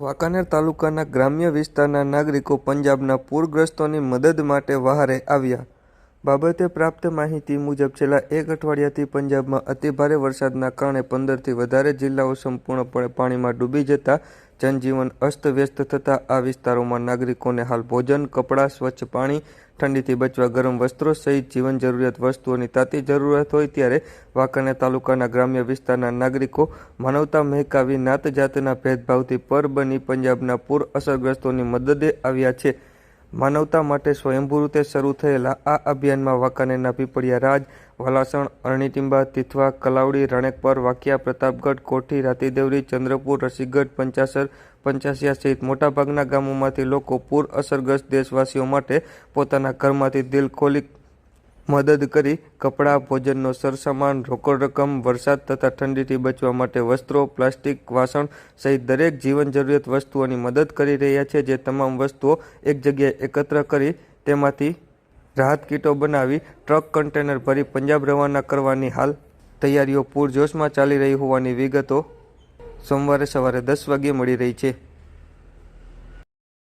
વાંકાનેર તાલુકાના ગ્રામ્ય વિસ્તારના નાગરિકો પંજાબના પૂરગ્રસ્તોની મદદ માટે વહારે આવ્યા. બાબતે પ્રાપ્ત માહિતી મુજબ છેલ્લા એક અઠવાડિયાથી પંજાબમાં અતિભારે વરસાદના કારણે પંદરથી વધારે જિલ્લાઓ સંપૂર્ણપણે પાણીમાં ડૂબી જતા જનજીવન અસ્તવ્યસ્ત થતા આ વિસ્તારોમાં નાગરિકોને હાલ ભોજન, કપડાં, સ્વચ્છ પાણી, ઠંડીથી બચવા ગરમ વસ્ત્રો સહિત જીવન જરૂરિયાત વસ્તુઓની તાતી જરૂરિયાત હોય ત્યારે વાંકાણા તાલુકાના ગ્રામ્ય વિસ્તારના નાગરિકો માનવતા મહેકાવી નાત જાતના ભેદભાવથી પર બની પંજાબના પૂર અસરગ્રસ્તોની મદદે આવ્યા છે. માનવતા માટે સ્વયંભૂ રીતે શરૂ થયેલા આ અભિયાનમાં વાંકાનેરના પીપળિયા રાજ, વાલાસણ, અરણીટીંબા, તિથવા, કલાવડી, રણેકપર, વાકિયા, પ્રતાપગઢ, કોઠી, રાતીદેવરી, ચંદ્રપુર, રસીગઢ, પંચાસર પંચાસિયા સહિત મોટાભાગના ગામોમાંથી લોકો પૂર અસરગ્રસ્ત દેશવાસીઓ માટે પોતાના ઘરમાંથી દિલ ખોલી મદદ કરી કપડાં, ભોજનનો સરસામાન, રોકડ રકમ, વરસાદ તથા ઠંડીથી બચવા માટે વસ્ત્રો, પ્લાસ્ટિક, વાસણ સહિત દરેક જીવન જરૂરિયાત વસ્તુઓની મદદ કરી રહ્યા છે. જે તમામ વસ્તુઓ એક જગ્યાએ એકત્ર કરી તેમાંથી રાહત કીટો બનાવી ટ્રક કન્ટેનર ભરી પંજાબ રવાના કરવાની હાલ તૈયારીઓ પૂરજોશમાં ચાલી રહી હોવાની વિગતો સોમવારે સવારે દસ વાગ્યે મળી રહી છે.